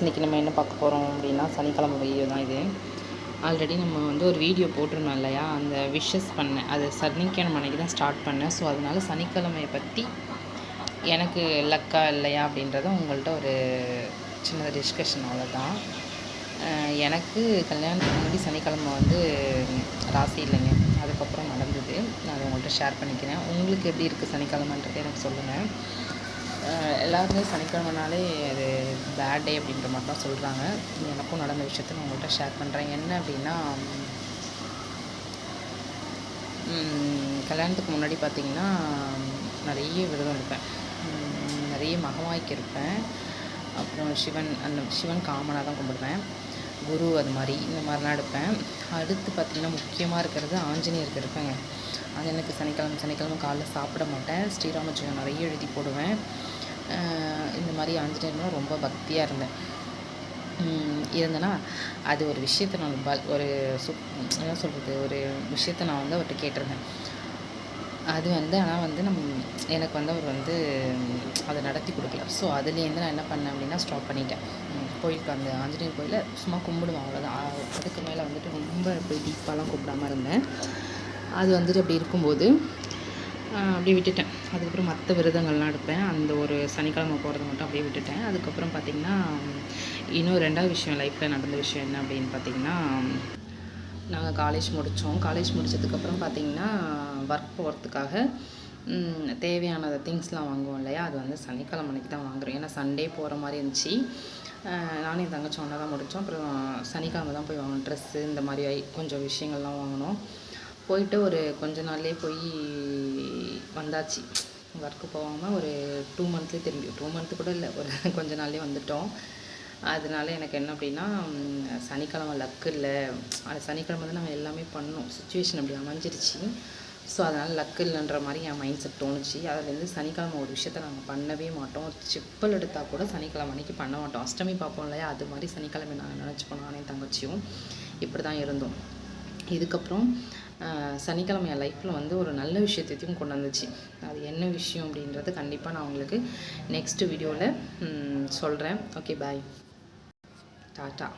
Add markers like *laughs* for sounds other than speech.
இன்றைக்கி நம்ம என்ன பார்க்க போகிறோம் அப்படின்னா சனிக்கிழமை வீடியோ தான் இது. ஆல்ரெடி நம்ம வந்து ஒரு வீடியோ போட்டிருந்தோம் இல்லையா? அந்த விஷஸ் பண்ணேன். அது சனிக்கிழமை அன்றைக்கி தான் ஸ்டார்ட் பண்ணேன். ஸோ அதனால் சனிக்கிழமையை பற்றி எனக்கு லக்கா இல்லையா அப்படின்றத உங்கள்கிட்ட ஒரு சின்ன டிஸ்கஷன் அவ்வளோதான் எனக்கு கல்யாணத்துக்கு முன்னாடி சனிக்கிழமை வந்து ராசி இல்லைங்க. அதுக்கப்புறம் நடந்தது. நான் அதை உங்கள்கிட்ட ஷேர் பண்ணிக்கிறேன். உங்களுக்கு எப்படி இருக்குது சனிக்கிழமைன்றது எனக்கு சொல்லுங்கள் எல்லாருமே சனிக்கிழமைனாலே அது பேட் டே அப்படின்ற மாதிரி தான் சொல்கிறாங்க எனக்கும் நடந்த விஷயத்த நான் உங்கள்கிட்ட ஷேர் பண்ணுறேன் என்ன அப்படின்னா கல்யாணத்துக்கு முன்னாடி பார்த்திங்கன்னா நிறைய விரதம் இருப்பேன். நிறைய மகமாய்க்கு இருப்பேன். அப்புறம் சிவன் அந்த சிவன் காமனாக தான் கும்பிடுவேன். குரு அது மாதிரி இந்த மாதிரிலாம் எடுப்பேன். அடுத்து பார்த்திங்கன்னா முக்கியமாக இருக்கிறது ஆஞ்சநேயருக்கு இருப்பேங்க அது எனக்கு சனிக்கிழமை சனிக்கிழமை காலைல சாப்பிட மாட்டேன். ஸ்ரீராமஜெயம் நிறைய எழுதி போடுவேன். இந்த மாதிரி ஆஞ்சநேயர்னா ரொம்ப பக்தியாக இருந்தேன். இருந்தேன்னா அது ஒரு விஷயத்தை நான் ப ஒரு சுப் என்ன சொல்கிறது ஒரு விஷயத்த நான் வந்து அவர்கிட்ட கேட்டிருந்தேன். அது வந்து ஆனால் வந்து நம் எனக்கு வந்து அவர் வந்து அதை நடத்தி கொடுக்கல. ஸோ அதுலேருந்து நான் என்ன பண்ணேன் அப்படின்னா ஸ்டாப் பண்ணிட்டேன். கோயிலுக்கு அந்த ஆஞ்சநேயர் கோயிலில் சும்மா கும்பிடுவேன் அவ்வளோதான் அதுக்கு மேலே வந்துட்டு ரொம்ப போய் டீப்பாலாம் கூப்பிடாம இருந்தேன். அது வந்துட்டு அப்படி இருக்கும்போது அப்படியே விட்டுட்டேன். அதுக்கப்புறம் மற்ற விரதங்கள்லாம் எடுப்பேன். அந்த ஒரு சனிக்கிழமை போகிறத மட்டும் அப்படியே விட்டுட்டேன். அதுக்கப்புறம் பார்த்திங்கன்னா இன்னும் ரெண்டாவது விஷயம் லைஃப்பில் நடந்த விஷயம் என்ன அப்படின்னு பார்த்திங்கன்னா நாங்கள் காலேஜ் முடித்தோம் காலேஜ் முடித்ததுக்கப்புறம் பார்த்திங்கன்னா ஒர்க் போகிறதுக்காக தேவையான திங்ஸ்லாம் வாங்குவோம் இல்லையா? அது வந்து சனிக்கிழமை அன்றைக்கி தான் வாங்குறோம். ஏன்னா சண்டே போகிற மாதிரி இருந்துச்சு. நானும் என் தங்கச்சி ஒன்றா தான் முடித்தோம் அப்புறம் சனிக்கிழமை தான் போய் வாங்கணும். ட்ரெஸ்ஸு இந்த மாதிரி கொஞ்சம் விஷயங்கள்லாம் வாங்கினோம் போயிட்டு ஒரு கொஞ்ச நாள்லேயே போய் வந்தாச்சு. ஒர்க்கு போகாமல் ஒரு டூ மந்த்லேயே திரும்பி டூ மந்த்து கூட இல்லை ஒரு *laughs* கொஞ்ச நாள்லேயே வந்துட்டோம். அதனால எனக்கு என்ன அப்படின்னா சனிக்கிழமை லக்கு இல்லை. அது சனிக்கிழமை வந்து நாங்கள் எல்லாமே பண்ணோம். சுச்சுவேஷன் அப்படி அமைஞ்சிருச்சு. ஸோ அதனால் லக்கு இல்லைன்ற மாதிரி என் மைண்ட் செட் தோணுச்சு. அதுலேருந்து சனிக்கிழமை ஒரு விஷயத்த நாங்கள் பண்ணவே மாட்டோம். செப்பல் எடுத்தால் கூட சனிக்கிழமை அன்றைக்கி பண்ண மாட்டோம். அஷ்டமி பார்ப்போம் இல்லையா? அது மாதிரி சனிக்கிழமை நாங்கள் நினச்சிப்போம் நானே தங்கச்சியும். இப்படி தான் இருந்தோம். இதுக்கப்புறம் சனிக்கிழமை என் லைஃப்பில் வந்து ஒரு நல்ல விஷயத்தையும் கொண்டு வந்துச்சு. அது என்ன விஷயம் அப்படின்றது கண்டிப்பாக நான் உங்களுக்கு நெக்ஸ்ட் வீடியோவில் சொல்கிறேன் ஓகே பாய் டாட்டா.